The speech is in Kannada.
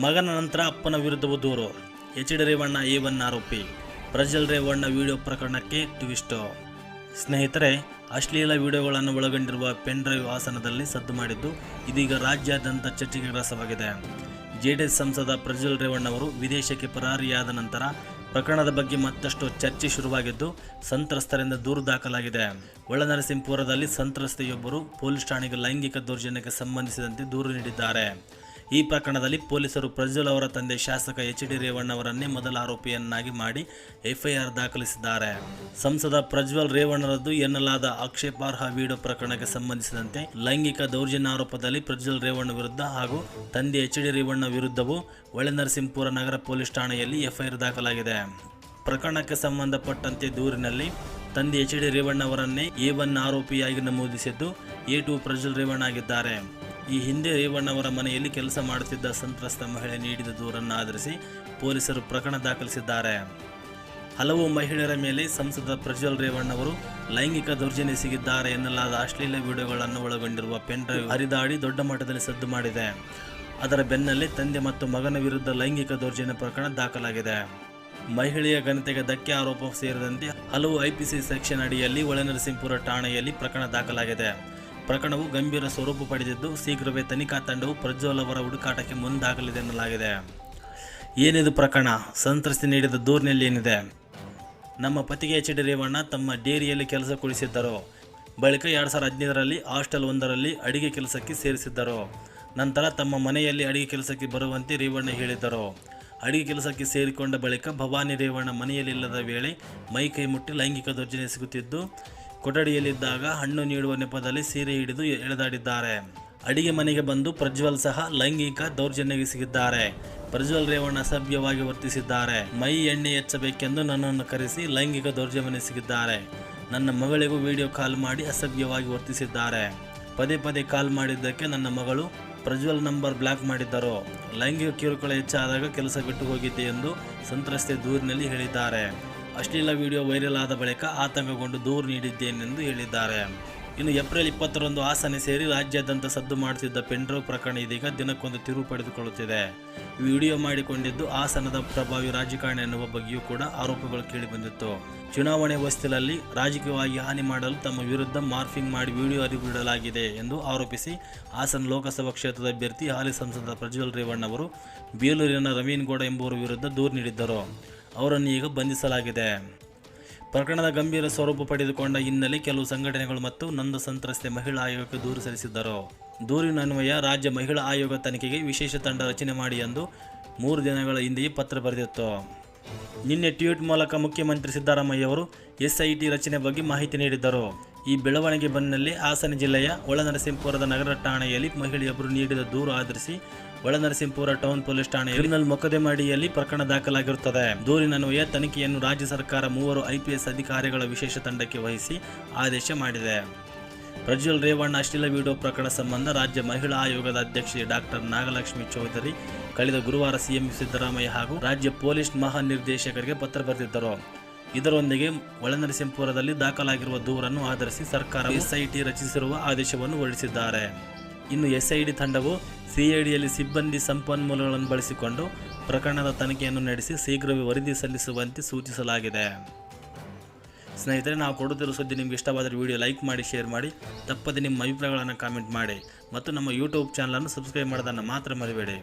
ಮಗನ ನಂತರ ಅಪ್ಪನ ವಿರುದ್ಧವೂ ದೂರು. H D Revanna A one ಆರೋಪಿ. ಪ್ರಜ್ವಲ್ ರೇವಣ್ಣ ವಿಡಿಯೋ ಪ್ರಕರಣಕ್ಕೆ ಟ್ವಿಸ್ಟು. ಸ್ನೇಹಿತರೆ, ಅಶ್ಲೀಲ ವಿಡಿಯೋಗಳನ್ನು ಒಳಗೊಂಡಿರುವ ಪೆನ್ ಡ್ರೈವ್ ಆಸನದಲ್ಲಿ ಸದ್ದು ಮಾಡಿದ್ದು ಇದೀಗ ರಾಜ್ಯಾದ್ಯಂತ ಚರ್ಚೆಗೆ ಗ್ರಾಸವಾಗಿದೆ ಜೆಡಿಎಸ್ ಸಂಸದ ಪ್ರಜ್ವಲ್ ರೇವಣ್ಣ ಅವರು ವಿದೇಶಕ್ಕೆ ಪರಾರಿಯಾದ ನಂತರ ಪ್ರಕರಣದ ಬಗ್ಗೆ ಮತ್ತಷ್ಟು ಚರ್ಚೆ ಶುರುವಾಗಿದ್ದು ಸಂತ್ರಸ್ತರಿಂದ ದೂರು ದಾಖಲಾಗಿದೆ. ಒಳನರಸಿಂಹಪುರದಲ್ಲಿ ಸಂತ್ರಸ್ತೆಯೊಬ್ಬರು ಪೊಲೀಸ್ ಠಾಣೆಗೆ ಲೈಂಗಿಕ ದೌರ್ಜನ್ಯಕ್ಕೆ ಸಂಬಂಧಿಸಿದಂತೆ ದೂರು ನೀಡಿದ್ದಾರೆ. ಈ ಪ್ರಕರಣದಲ್ಲಿ ಪೊಲೀಸರು ಪ್ರಜ್ವಲ್ ಅವರ ತಂದೆ ಶಾಸಕ ಎಚ್ ಡಿ ರೇವಣ್ಣ ಅವರನ್ನೇ ಮೊದಲ ಆರೋಪಿಯನ್ನಾಗಿ ಮಾಡಿ ಎಫ್ಐಆರ್ ದಾಖಲಿಸಿದ್ದಾರೆ. ಸಂಸದ ಪ್ರಜ್ವಲ್ ರೇವಣ್ಣರದ್ದು ಎನ್ನಲಾದ ಆಕ್ಷೇಪಾರ್ಹ ವಿಡಿಯೋ ಪ್ರಕರಣಕ್ಕೆ ಸಂಬಂಧಿಸಿದಂತೆ ಲೈಂಗಿಕ ದೌರ್ಜನ್ಯ ಆರೋಪದಲ್ಲಿ ಪ್ರಜ್ವಲ್ ರೇವಣ್ಣ ವಿರುದ್ಧ ಹಾಗೂ ತಂದೆ ಎಚ್ ಡಿ ರೇವಣ್ಣ ವಿರುದ್ಧವೂ ಒಳನರಸಿಂಹಪುರ ನಗರ ಪೊಲೀಸ್ ಠಾಣೆಯಲ್ಲಿ ಎಫ್ಐಆರ್ ದಾಖಲಾಗಿದೆ. ಪ್ರಕರಣಕ್ಕೆ ಸಂಬಂಧಪಟ್ಟಂತೆ ದೂರಿನಲ್ಲಿ ತಂದೆ ಎಚ್ ಡಿ ರೇವಣ್ಣ ಅವರನ್ನೇ ಎ ಒನ್ ಆರೋಪಿಯಾಗಿ ನಮೂದಿಸಿದ್ದು ಎ ಟು ಪ್ರಜ್ವಲ್ ರೇವಣ್ಣ ಆಗಿದ್ದಾರೆ. ಈ ಹಿಂದೆ ರೇವಣ್ಣವರ ಮನೆಯಲ್ಲಿ ಕೆಲಸ ಮಾಡುತ್ತಿದ್ದ ಸಂತ್ರಸ್ತ ಮಹಿಳೆ ನೀಡಿದ ದೂರನ್ನು ಆಧರಿಸಿ ಪೊಲೀಸರು ಪ್ರಕರಣ ದಾಖಲಿಸಿದ್ದಾರೆ. ಹಲವು ಮಹಿಳೆಯರ ಮೇಲೆ ಸಂಸದ ಪ್ರಜ್ವಲ್ ರೇವಣ್ಣ ಅವರು ಲೈಂಗಿಕ ದೌರ್ಜನ್ಯ ಸಿಗಿದ್ದಾರೆ ಎನ್ನಲಾದ ಅಶ್ಲೀಲ ವಿಡಿಯೋಗಳನ್ನು ಒಳಗೊಂಡಿರುವ ಪೆನ್ ಡ್ರೈವ್ ಹರಿದಾಡಿ ದೊಡ್ಡ ಮಟ್ಟದಲ್ಲಿ ಸದ್ದು ಮಾಡಿದೆ. ಅದರ ಬೆನ್ನಲ್ಲೇ ತಂದೆ ಮತ್ತು ಮಗನ ವಿರುದ್ಧ ಲೈಂಗಿಕ ದೌರ್ಜನ್ಯ ಪ್ರಕರಣ ದಾಖಲಾಗಿದೆ. ಮಹಿಳೆಯ ಘನತೆಗೆ ಧಕ್ಕೆ ಆರೋಪ ಸೇರಿದಂತೆ ಹಲವು ಐಪಿಸಿ ಸೆಕ್ಷನ್ ಅಡಿಯಲ್ಲಿ ಒಳನರಸಿಂಹಪುರ ಠಾಣೆಯಲ್ಲಿ ಪ್ರಕರಣ ದಾಖಲಾಗಿದೆ. ಪ್ರಕರಣವು ಗಂಭೀರ ಸ್ವರೂಪ ಪಡೆದಿದ್ದು ಶೀಘ್ರವೇ ತನಿಖಾ ತಂಡವು ಪ್ರಜ್ವಲ್ ಅವರ ಹುಡುಕಾಟಕ್ಕೆ ಮುಂದಾಗಲಿದೆ ಎನ್ನಲಾಗಿದೆ. ಏನಿದು ಪ್ರಕರಣ? ಸಂತ್ರಸ್ತಿ ನೀಡಿದ ದೂರಿನಲ್ಲಿ ಏನಿದೆ? ನಮ್ಮ ಪತಿಗೆ ಎಚ್ ಡಿ ರೇವಣ್ಣ ತಮ್ಮ ಡೇರಿಯಲ್ಲಿ ಕೆಲಸ ಕೊಡಿಸಿದ್ದರು ಬಳಿಕ ಎರಡು ಸಾವಿರದ ಹದಿನೈದರಲ್ಲಿ ಹಾಸ್ಟೆಲ್ ಒಂದರಲ್ಲಿ ಅಡಿಗೆ ಕೆಲಸಕ್ಕೆ ಸೇರಿಸಿದ್ದರು. ನಂತರ ತಮ್ಮ ಮನೆಯಲ್ಲಿ ಅಡಿಗೆ ಕೆಲಸಕ್ಕೆ ಬರುವಂತೆ ರೇವಣ್ಣ ಹೇಳಿದ್ದರು. ಅಡಿಗೆ ಕೆಲಸಕ್ಕೆ ಸೇರಿಕೊಂಡ ಬಳಿಕ ಭವಾನಿ ರೇವಣ್ಣ ಮನೆಯಲ್ಲಿಲ್ಲದ ವೇಳೆ ಮೈ ಕೈ ಮುಟ್ಟಿ ಲೈಂಗಿಕ ದೌರ್ಜನ್ಯ ಸಿಗುತ್ತಿದ್ದು ಕೊಠಡಿಯಲ್ಲಿದ್ದಾಗ ಹಣ್ಣು ನೀಡುವ ನೆಪದಲ್ಲಿ ಸೀರೆ ಹಿಡಿದು ಎಳೆದಾಡಿದ್ದಾರೆ. ಅಡಿಗೆ ಮನೆಗೆ ಬಂದು ಪ್ರಜ್ವಲ್ ಸಹ ಲೈಂಗಿಕ ದೌರ್ಜನ್ಯಕ್ಕೆ ಸಿಗಿದ್ದಾರೆ ಪ್ರಜ್ವಲ್ ರೇವಣ್ಣ ಅಸಭ್ಯವಾಗಿ ವರ್ತಿಸಿದ್ದಾರೆ. ಮೈ ಎಣ್ಣೆ ಹೆಚ್ಚಬೇಕೆಂದು ನನ್ನನ್ನು ಕರೆಸಿ ಲೈಂಗಿಕ ದೌರ್ಜನ್ಯ ಸಿಗಿದ್ದಾರೆ ನನ್ನ ಮಗಳಿಗೂ ವಿಡಿಯೋ ಕಾಲ್ ಮಾಡಿ ಅಸಭ್ಯವಾಗಿ ವರ್ತಿಸಿದ್ದಾರೆ. ಪದೇ ಪದೇ ಕಾಲ್ ಮಾಡಿದ್ದಕ್ಕೆ ನನ್ನ ಮಗಳು ಪ್ರಜ್ವಲ್ ನಂಬರ್ ಬ್ಲಾಕ್ ಮಾಡಿದ್ದರು. ಲೈಂಗಿಕ ಕಿರುಕುಳ ಹೆಚ್ಚಾದಾಗ ಕೆಲಸ ಬಿಟ್ಟು ಹೋಗಿದ್ದೆ ಎಂದು ಸಂತ್ರಸ್ತೆ ದೂರಿನಲ್ಲಿ ಹೇಳಿದ್ದಾರೆ. ಅಶ್ಲೀಲ ವಿಡಿಯೋ ವೈರಲ್ ಆದ ಬಳಿಕ ಆತಂಕಗೊಂಡು ದೂರು ನೀಡಿದ್ದೇನೆಂದು ಹೇಳಿದ್ದಾರೆ. ಇನ್ನು ಏಪ್ರಿಲ್ ಇಪ್ಪತ್ತರಂದು ಹಾಸನ ಸೇರಿ ರಾಜ್ಯಾದ್ಯಂತ ಸದ್ದು ಮಾಡುತ್ತಿದ್ದ ಪೆಂಡ್ರೋ ಪ್ರಕರಣ ಇದೀಗ ದಿನಕ್ಕೊಂದು ತಿರುವು ಪಡೆದುಕೊಳ್ಳುತ್ತಿದೆ. ವಿಡಿಯೋ ಮಾಡಿಕೊಂಡಿದ್ದು ಹಾಸನದ ಪ್ರಭಾವಿ ರಾಜಕಾರಣಿ ಎನ್ನುವ ಬಗ್ಗೆಯೂ ಕೂಡ ಆರೋಪಗಳು ಕೇಳಿಬಂದಿತ್ತು ಚುನಾವಣೆ ಹೊಸ್ತಿಲಲ್ಲಿ ರಾಜಕೀಯವಾಗಿ ಹಾನಿ ಮಾಡಲು ತಮ್ಮ ವಿರುದ್ಧ ಮಾರ್ಫಿಂಗ್ ಮಾಡಿ ವಿಡಿಯೋ ಹರಿಬಿಡಲಾಗಿದೆ ಎಂದು ಆರೋಪಿಸಿ ಹಾಸನ ಲೋಕಸಭಾ ಕ್ಷೇತ್ರದ ಅಭ್ಯರ್ಥಿ ಹಾಲಿ ಸಂಸದ ಪ್ರಜ್ವಲ್ ರೇವಣ್ಣ ಅವರು ಬೇಲೂರಿನ ರವೀನ್ ಗೌಡ ಎಂಬುವರ ವಿರುದ್ಧ ದೂರು ನೀಡಿದ್ದರು. ಅವರನ್ನು ಈಗ ಬಂಧಿಸಲಾಗಿದೆ. ಪ್ರಕರಣದ ಗಂಭೀರ ಸ್ವರೂಪ ಪಡೆದುಕೊಂಡ ಹಿನ್ನೆಲೆ ಕೆಲವು ಸಂಘಟನೆಗಳು ಮತ್ತು ನಂದ ಸಂತ್ರಸ್ತೆ ಮಹಿಳಾ ಆಯೋಗಕ್ಕೆ ದೂರು ಸಲ್ಲಿಸಿದ್ದರು. ದೂರಿನ ಅನ್ವಯ ರಾಜ್ಯ ಮಹಿಳಾ ಆಯೋಗ ತನಿಖೆಗೆ ವಿಶೇಷ ತಂಡ ರಚನೆ ಮಾಡಿ ಎಂದು ಮೂರು ದಿನಗಳ ಹಿಂದೆಯೇ ಪತ್ರ ಬರೆದಿತ್ತು. ನಿನ್ನೆ ಟ್ವೀಟ್ ಮೂಲಕ ಮುಖ್ಯಮಂತ್ರಿ ಸಿದ್ದರಾಮಯ್ಯ ಅವರು ಎಸ್ಐಟಿ ರಚನೆ ಬಗ್ಗೆ ಮಾಹಿತಿ ನೀಡಿದ್ದರು. ಈ ಬೆಳವಣಿಗೆ ಬಂದಲ್ಲಿ ಹಾಸನ ಜಿಲ್ಲೆಯ ಒಳನರಸಿಂಹಪುರದ ನಗರ ಠಾಣೆಯಲ್ಲಿ ಮಹಿಳೆಯೊಬ್ಬರು ನೀಡಿದ ದೂರು ಆಧರಿಸಿ ಒಳನರಸಿಂಹಪುರ ಟೌನ್ ಪೊಲೀಸ್ ಠಾಣೆಯಲ್ಲಿ ಮೊಕದ್ದಮೆ ಅಡಿಯಲ್ಲಿ ಪ್ರಕರಣ ದಾಖಲಾಗಿರುತ್ತದೆ. ದೂರಿನನ್ವಯ ತನಿಖೆಯನ್ನು ರಾಜ್ಯ ಸರ್ಕಾರ ಮೂವರು ಐಪಿಎಸ್ ಅಧಿಕಾರಿಗಳ ವಿಶೇಷ ತಂಡಕ್ಕೆ ವಹಿಸಿ ಆದೇಶ ಮಾಡಿದೆ. ಪ್ರಜ್ವಲ್ ರೇವಣ್ಣ ಅಶ್ಲೀಲ ವಿಡಿಯೋ ಪ್ರಕರಣ ಸಂಬಂಧ ರಾಜ್ಯ ಮಹಿಳಾ ಆಯೋಗದ ಅಧ್ಯಕ್ಷೆ ಡಾಕ್ಟರ್ ನಾಗಲಕ್ಷ್ಮಿ ಚೌಧರಿ ಕಳೆದ ಗುರುವಾರ ಸಿಎಂ ಸಿದ್ದರಾಮಯ್ಯ ಹಾಗೂ ರಾಜ್ಯ ಪೊಲೀಸ್ ಮಹಾನಿರ್ದೇಶಕರಿಗೆ ಪತ್ರ ಬರೆದಿದ್ದರು. ಇದರೊಂದಿಗೆ ಒಳನರಸಿಂಹಪುರದಲ್ಲಿ ದಾಖಲಾಗಿರುವ ದೂರನ್ನು ಆಧರಿಸಿ ಸರ್ಕಾರ ಎಸ್ಐಟಿ ರಚಿಸಿರುವ ಆದೇಶವನ್ನು ಹೊರಡಿಸಿದ್ದಾರೆ. ಇನ್ನು ಎಸ್ಐಡಿ ತಂಡವು ಸಿಐಡಿಯಲ್ಲಿ ಸಿಬ್ಬಂದಿ ಸಂಪನ್ಮೂಲಗಳನ್ನು ಬಳಸಿಕೊಂಡು ಪ್ರಕರಣದ ತನಿಖೆಯನ್ನು ನಡೆಸಿ ಶೀಘ್ರವೇ ವರದಿ ಸಲ್ಲಿಸುವಂತೆ ಸೂಚಿಸಲಾಗಿದೆ. ಸ್ನೇಹಿತರೆ, ನಾವು ಕೊಡುತ್ತಿರುವ ಸುದ್ದಿ ನಿಮ್ಗೆ ಇಷ್ಟವಾದರೆ ವಿಡಿಯೋ ಲೈಕ್ ಮಾಡಿ, ಶೇರ್ ಮಾಡಿ. ತಪ್ಪದೆ ನಿಮ್ಮ ಅಭಿಪ್ರಾಯಗಳನ್ನು ಕಾಮೆಂಟ್ ಮಾಡಿ. ಮತ್ತು ನಮ್ಮ ಯೂಟ್ಯೂಬ್ ಚಾನಲನ್ನು ಸಬ್ಸ್ಕ್ರೈಬ್ ಮಾಡೋದನ್ನು ಮಾತ್ರ ಮರಿಬೇಡಿ.